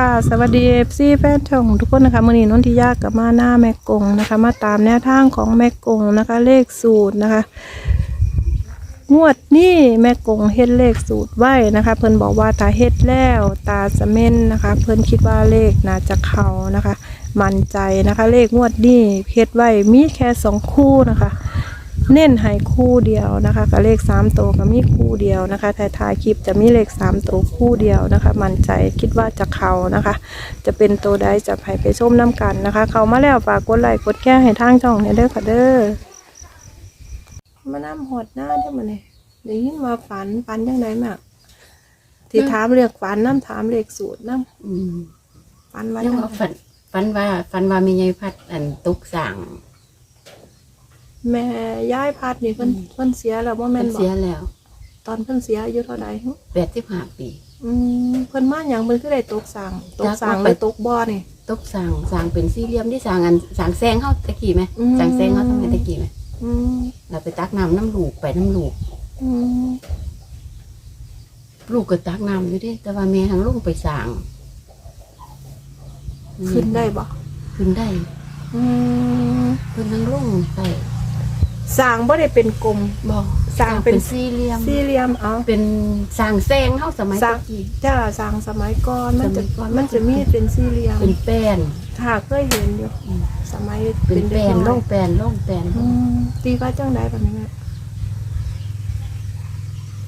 ค่ะ สวัสดีเอฟซีแฟนช่องทุกคนนะคะมือนี้นนทิยากับมาหน้าแม่กงนะคะ มาตามแนวทางของแม่กงนะคะ เลขสูตรนะคะ งวดนี้แม่กงเฮ็ดเลขสูตรไว้นะคะ เพิ่นบอกว่าตาเฮ็ดแล้วตาจะเม่นนะคะ เพิ่นคิดว่าเลขน่าจะเข้านะคะ มั่นใจนะคะ เลขงวดนี้เฮ็ดไว้มีแค่สองคู่นะคะ เน้นให้คู่เดียวนะคะกับเลขสามตัวก็มีคู่เดียวนะคะท้ายๆคลิปจะมีเลขสามตัวคู่เดียวนะคะ มั่นใจคิดว่าจะเข้านะคะ จะเป็นตัวใดจะให้ไปชมน้ำกันนะคะ เขามาแล้วฝากกดไลค์กดแก้ให้ทางช่องเนี่ยเด้อค่ะเด้อมาน้ำหดหน้าได้อมาเนี่ยได้ยินว่าฝันฝันยังไงมากที่ถามเรียกฝันน้ำถามเรียกสูตรน้อืมำฝันว่ายังจังว่าฝันฝันว่าฝันว่ามียายพัดอันตุกสั่ง แม่ย้ายพัดนี่เพิ่นเพิ่นเสียแล้วว่ามัแม่นนบอเสียกแล้วตอนเพิ่นเสียอายุเท่าใดหึแปดสิบห้าปี อืมเพิ่นมาอย่างเพิ่นคือได้ตกสั่งตกสั่งจักว่าหไปรือตกบ่อนี่ตุกสั่งสั่งเป็นสี่เหลี่ยมที่สั่งอันสั่งแซงเขาตะกี้ไหมอืมสั่งแซงเขาทำไมตะกี้ไหมอืมเราไปตักน้ำน้ำลูกไปน้ำลูก อืมลูกก็ตักน้ำอยู่ดิแต่ว่าแม่ทางลูกไปสั่งขึ้นได้บ่ขึ้นได้อืมขึ้นทางลูกได้ สั่งบ่ได้เป็นกลมบอกสั่งเป็นสี่เหลี่ยม สี่เหลี่ยมเอาเป็นสั่งแซงเขาสมัยสั่ตะงกี้ จ้าสั่งสมัยก่อนมันจะสมัยก่อน มันจะมีเป็นสี่เหลี่ยมเป็นแป้นถ้าเคยเห็นอยู่อืม สมัยเป็นแป้นด็กโล่อยงแป้นโล่งแป้นอืมตีว่าจังไดบัดนี้แม่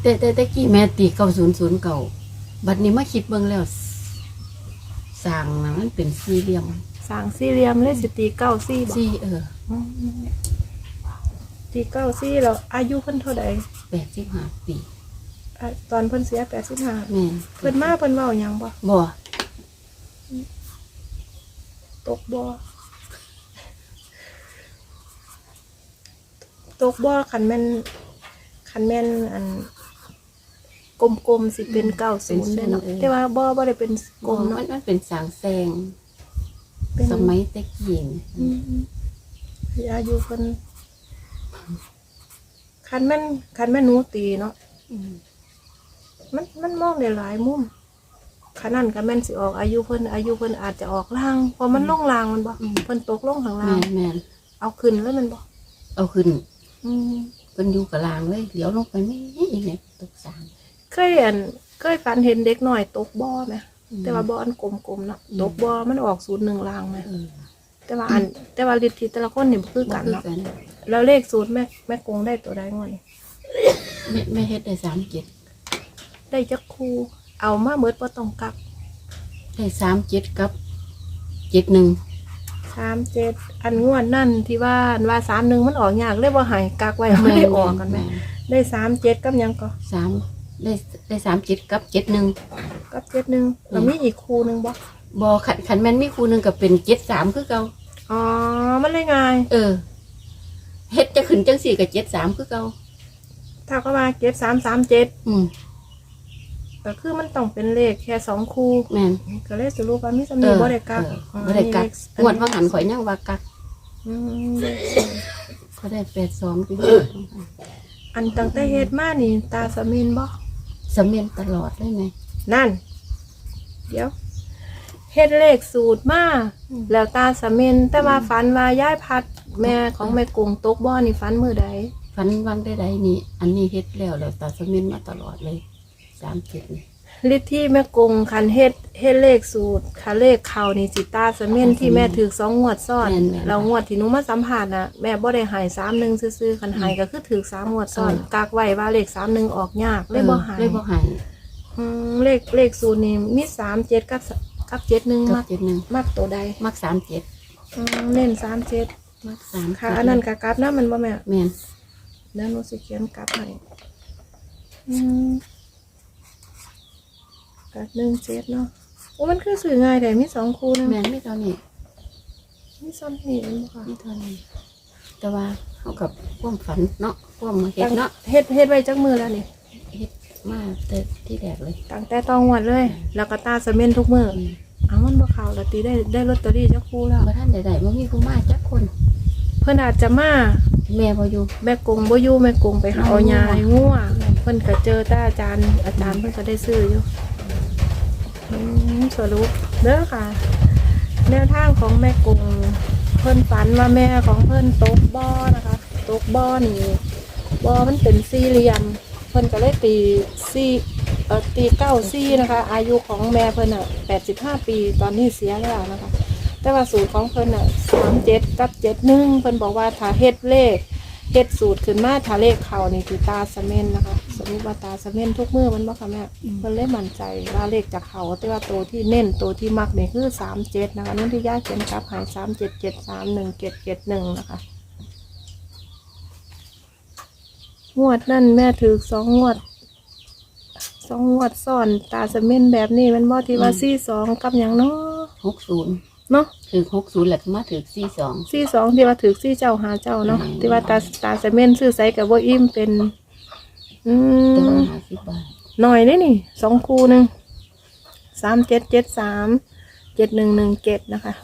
แต่แต่แต่กี้แม่ตีเก้าศูนย์ศูนย์เก่าบัดนี้มาคิดเบิ่งแล้วสั่งนะมันเป็นสี่เหลี่ยมสั่งสี่เหลี่ยมเลยสิตีเก้าสี่บ่สี่เอออืม ตีเก้าสี่แล้วอายุเพิ่นเท่าใดแปดสิบห้าปีอะตอนเพิ่นเสีย85แม่นเพิ่นมาเพิ่นเว้าหยังบ่บ่ตกบ่ตกบ่คันแม่นคันแม่นอันกลมๆสิเป็นเก้าศูนย์ได้เนาะแต่ว่าบ่บ่ได้เป็นกลบ่มมัเนาะนมันเป็นสั่งแซงเป็นสมัยแตะกี้นี่อืมอายุเพิ่น คันแม่นคันแม่นหนูตีเนาะอืมมันมันมองได้หลายมุมขนาดก็แม่นสิออกอายุเพิ่นอายุเพิ่นอาจจะออกล่างเพราะมันลงล่างมันบ่เพิ่นตกลงข้างล่าแม่งนแม่นเอาขึ้นแล้วมันบ่เอาขึ้นอืมเพิ่นอยู่กับลางเลยเลี้ยวลงไปไม่เนี่ยตกสั่งเคยเห็นเคยฝันเห็นเด็กหน่อยตกบ่อไหมแต่ว่าบ่ออันกลมๆเนาะตกบ่อมันออกศูนย์หนึ่งล่างไหมเออ แต่ว่าอัน แต่ว่าฤทธิ์ที่แต่ละคนนี่บ่คือบ่กันคือเนาะกันแล้วเลขศูนย์แม่แม่กงได้ตัวใดงวดนี้แม่แม่เฮ็ดได้สามเจ็ดได้จักคู่เอามาเมิดบ่ต้องกลับได้สามเจ็ดกับเจ็ดหนึ่งสามเจ็ดอันงวดนั่นที่ว่าอันว่าสามหนึ่งมันออกยากเลยบ่ใหายกักไว้ไม่ได้ออกกันไหมได้สามเจ็ดกับหยังก็สามได้ได้สามเจ็ดกับเจ็ดหนึ่งกับเจ็ดหนึ่งแล้วมีอีกคู่หนึ่งบ่ บอขันขันแม่นมีครูหนึ่งกับเป็นเจ็ดสามคือเก่าอ๋อ มันเลยง่ายเออเฮ็ดจะขึ้นจังสี่กับเจ็ดสามคือเก่าถ้าก็มาเจ็ดสามสามเจ็ดอืมก็คือมันต้องเป็นเลขแค่สองคู่ แม่น ก็เลยสรุปว่ามีสำนีบ่ได้กักเออบ่ได้กัก งวดว่าหันข่อยยังว่ากักอืมเลขสองเขาได้แปดสองที่อันตั้งแต่เฮ็ดมานี่ ตาสมินบ่สำเมียนตลอดเลยไงนั่น เดี๋ยว เฮ็ดเลขสูตรมาอืมแล้วตาสมินแต่ว่าฝันว่าย้ายพัดแม่ของแม่กุ้งตกบ่อนี่ฝันมื้อใดฟันวังได้ใดนี่ อันนี้เฮ็ดแล้วแล้วตาสำเมียนมาตลอดเลยสามเจ็ดนี่ฤทธิ์ที่แม่กุ้งคันเฮ็ดเฮ็ดเลขสูตรคันเลขเข้านี่สิตาสมินที่แม่ถือสองงวดซ้อนแม่นแม่นแล้วงวดที่หนูมาสัมภาษณ์น่ะแม่บ่ได้ใหาย31ซื่อๆคันใหายก็คือถือสามงวดซ้อนเออกักไว้ว่าเลข31ออกยากเลยบ่ใหายเลยบ่ใหายอืมเลขเลขสูตรนี่มีสามเจ็ดกับส กับเจ็ดหนึ่งกัมับกเจ็ดหนึ่งมักตัวใดมักสามเจ็ดอืมเน้นสามเจ็ดมักสามค่ะเจ็ดอันนั้นกับกราฟนะมันบ่แม่แม่นแล้วหนูสิเขียนกราฟให้อืมกราฟหนึ่งเจ็ดเนาะโอ้มันคือสื่อง่ายแต่มีสองคูนะแม่นไม่เท่านี้มีซ้ำนี่เองบ่ค่ะไม่เท่านี้ แต่ว่าเขากับความฝันเนาะความมาเฮ็ดเนาะเฮ็ดเฮ็ดไว้จักมือแล้วนี่เฮ็ดมาแต่ที่แรกเลยตั้งแต่ตองวดเลย แล้วก็ตาสะเม็นทุกมือ อืม เอามันบ่เข้าแล้วตีได้ได้ลอตเตอรี่จักคูแล้วบ่ท่านใดๆบ่มีผู้มาจักคน เพิ่นอาจจะมาแม่บ่อยู่แม่กงบ่อยู่แม่กงไปหาเอายาให้งัวเพิ่นก็เจอแต่อาจารย์ อาจารย์เพิ่นก็ได้ซื้ออยู่อืมสรุปเด้อค่ะ แนวทางของแม่กงเพิ่นฝันว่าแม่ของเพิ่นตกบ่อนะคะตกบ่อนี่บ่อมันเป็นสี่เหลี่ยม เพิ่นก็เลยตีสี่เอ่อตีเก้าสี่นะคะ อายุของแม่เพิ่นอะแปดสิบห้าปีตอนนี้เสียแล้วนะคะ แต่ว่าสูตรของเพิ่นอะสามเจ็ดกับเจ็ดหนึ่งเพิ่นบอกว่าถ้าเฮ็ดเลขเฮ็ดสูตรขึ้นมาถ้าเลขเขานี่คือตาสะเมนนะคะสมมติว่าตาสะเมนทุกมือมันบ่ค่ะแม่เพิ่นเลยมั่นใจว่าเลขจากเขาแต่ว่าตัวที่เน้นตัวที่มักนี่คือสามเจ็ดนะคะนุ่นที่ยากเขียนครับหายสามเจ็ดเจ็ดสามหนึ่งเจ็ดเจ็ดหนึ่งนะคะงวดนั่นแม่ถือสองงวด สองงวดซ่อนตาสะเมนแบบนี้มันบ่ที่ว่าซี่สองกับอย่างเนาะหกศูนย์เนาะถือหกศูนย์แหละมาถือสี่สอง ซี่สองที่ว่าถือซี่เจ้าหาเจ้าเนาะอืม ที่ว่าตาตาเซเมนซื้อใส่กับว่าอิ่มเป็น อืแต่ว่ามหาสิบบาทหน่อยนี่นี่สองคูหนึ่งสามเจ็ดเจ็ดสามเจ็ดหนึ่งหนึ่งเจ็ดนะคะ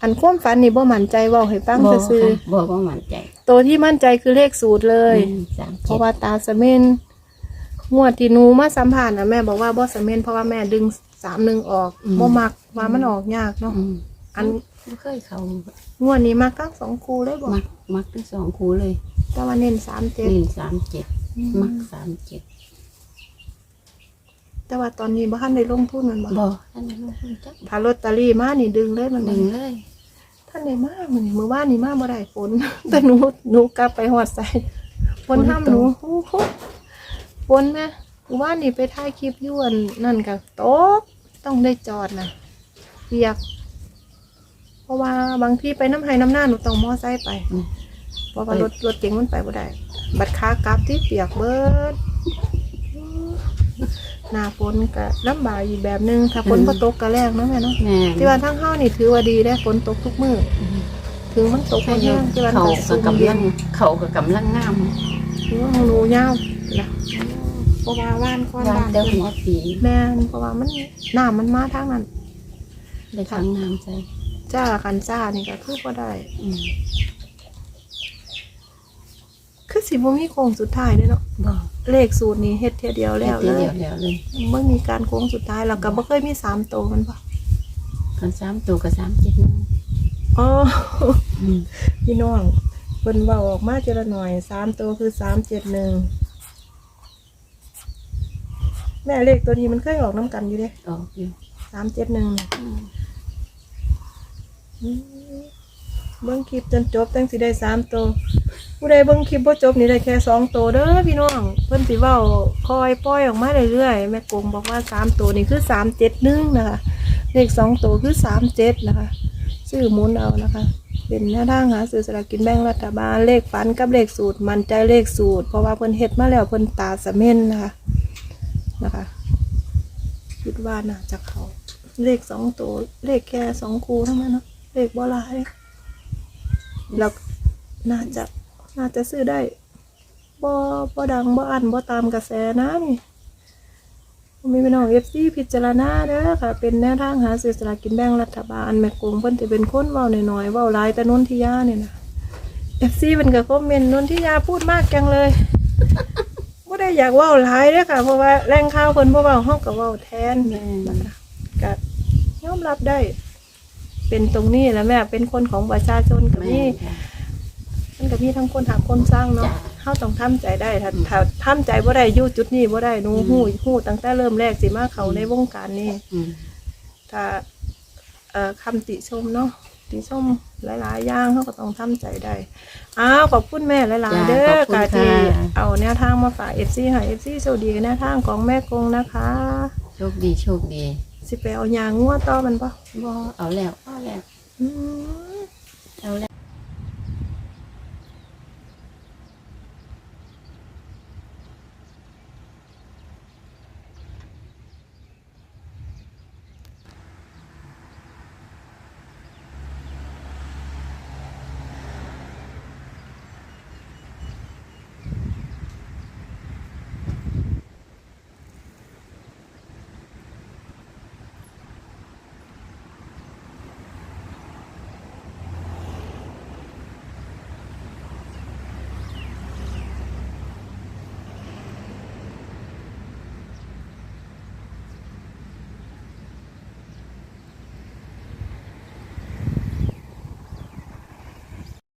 อันความฝันนี่บ่มั่นใจเว่าให้ฟังบ่ซื่อค่ะบ่บ่มั่นใจๆตัวที่มั่นใจคือเลขสูตรเลยหนึ่งสามเพเจ็ดราะว่าตาเซเมน งวดที่หนูมาสัมผัสนะแม่บอกว่าบ่เซเมนเพราะว่าแม่ดึงสามหนึ่งออกบ่มักว่ามันออกยากเนาะอืมอันบ่เคยเขางวดนี้มักทั้งสองคูเลยบอกมักมักทั้งสองคูเลยแต่ว่าเน้นสามเจ็ดนี่สามเจ็ดมักสามเจ็ดแต่ว่าตอนนี้บ้านได้ลงทุนแมันบ่บ่ท่านนั้นลงทุนจักถ้าลอตเตอรี่มานี่ดึงเลยมันบ่ ดึงเลยท่านได้มามื้อนี้มื้อวานนี่มาบ่ได้ฝน แต่หนูหนูกลับไปฮอดใส่ฝนห้ามหนูโอ้โห ฝนแม่มื้อวานนี่ไปถ่ายคลิปอยู่อันนั่นก็ตกต้องได้จอดนะเปียก เพราะว่าบางที่ไปน้ำไห้น้ำหน้าหนูต้องมอไซค์ไปอืมเพราะว่ารถรถเก๋งมันไปบ่ได้ บัดขากลับที่เปียกเบิดหน้าฝนก็ลำบากอีกแบบหนึง ถ้าฝนบ่ตกก็แรงเนาะแม่เนาะแม่ที่ว่าทั้งเฮานี่ถือว่าดีได้ฝนตกทุกมื้อถึงมันตกเขาบ่แห้งที่ว่าเขาก็ก็สูงกำเย็ลันงเขาก็กำลังงามถือว่าของหนูยาวนะ เพราะว่าว่านก้อนวาบ้านนเดิมหัวปีแม่นเพราะว่ามันน้ำมันมาทางนั้นได้ทางน้ำใจจ้าคันจ้านี่ก็คือบ่ได้ อืมคือสิบ่มีโค้งสุดท้ายเด้อเนาะบ่เลขสูตรนี้เฮ็ดเทียเดียวแล้วเลเดียยวแล้วเลยบ่มีการโค้งสุดท้ายแล้วก็บ่เคยมีสามโตวมันบ่กันสามตัวกับสามเจ็ดหนึ่งอ๋อ อืมพี่น้องเพิ่นเว้าออกมาเจละหน่อยสามตัวคือสามเจ็ดหนึ่ง แม่เลขตัวนี้มันเคยออกน้ำกันอยู่เด้ออกอยู่สามเจ็ดหนึ่งอืมเบิ้งคลิปจนจบตั้งสิได้สามตัวผู้ใดเบิ้งคลิปบ่จบนี่ได้แค่สองตัวเด้อพี่น้อง เพิ่นสิเว้าคอยปล่อยออกมาเรื่อยๆแม่กงบอกว่าสามตัวนี่คือสามเจ็ดหนึ่งนะคะเลขสองตัวคือสามเจ็ดนะคะซื้อหมุนเอานะคะ เป็นแนวทางหาซื้อสลากกินแบ่งรัฐบาลเลขฝันกับเลขสูตร มันใจเลขสูตร เพราะว่าเพิ่นเฮ็ดมาแล้วเพิ่นตาสะเม่นนะคะ นะคะคิดว่าน่าจะเขาเลขสองตัว เลขแค่สองคูเท่านั้นเนาะเลขบ่หลายแล้วน่าจะน่าจะซื้อได้บ่บ่ดังบ่อันบ่ตามกระแสนะนี่มีพี่น้องเอฟซีพิจารณาเด้อค่ะ เป็นแนวทางหาซื้อสลากินแบ่งรัฐบาลแม่กงเพิ่นจะเป็นคนเว้าหน้อยๆเว้าหลายแต่นนทิยาเนี่ยนะเอฟซีเป็นก็คอมเมนต์นนทิยาพูดมากจังเลย ได้อยากเว้าหลายเด้อค่ะ เพราะว่าแรงข่าวเพิ่นบ่เว้าเฮาก็เว้าแทนแม่นะคะก็ยอมรับได้ เป็นตรงนี้แหล้วแม่ เป็นคนของประชาชนกับแม่นี่ค่ะมันก็มีทั้งคนหักคนสร้างเนาะจ้ะเฮาต้องทำใจได้ถ้าอืมถ้าทำใจบ่ได้อยู่จุดนี้บ่ได้หนูอืม ฮู้ฮู้ตั้งแต่เริ่มแรกสิมาเข้าในวงการนี้อืม ถ้าเอ่อคำติชมเนาะ ติชมหลายๆอย่างเขาก็ต้องทำใจได้อ้าวขอบคุณแม่หลายๆ เด้อค่ะที่เอาแนวทางมาฝากเอฟซีค่ะเอฟซีโชคดีกับแนวทางของแม่กงนะคะ โชคดีโชคดี สิไปเอายางงัวต่อมันปะบ่เอาแล้วเอาแล้วอืม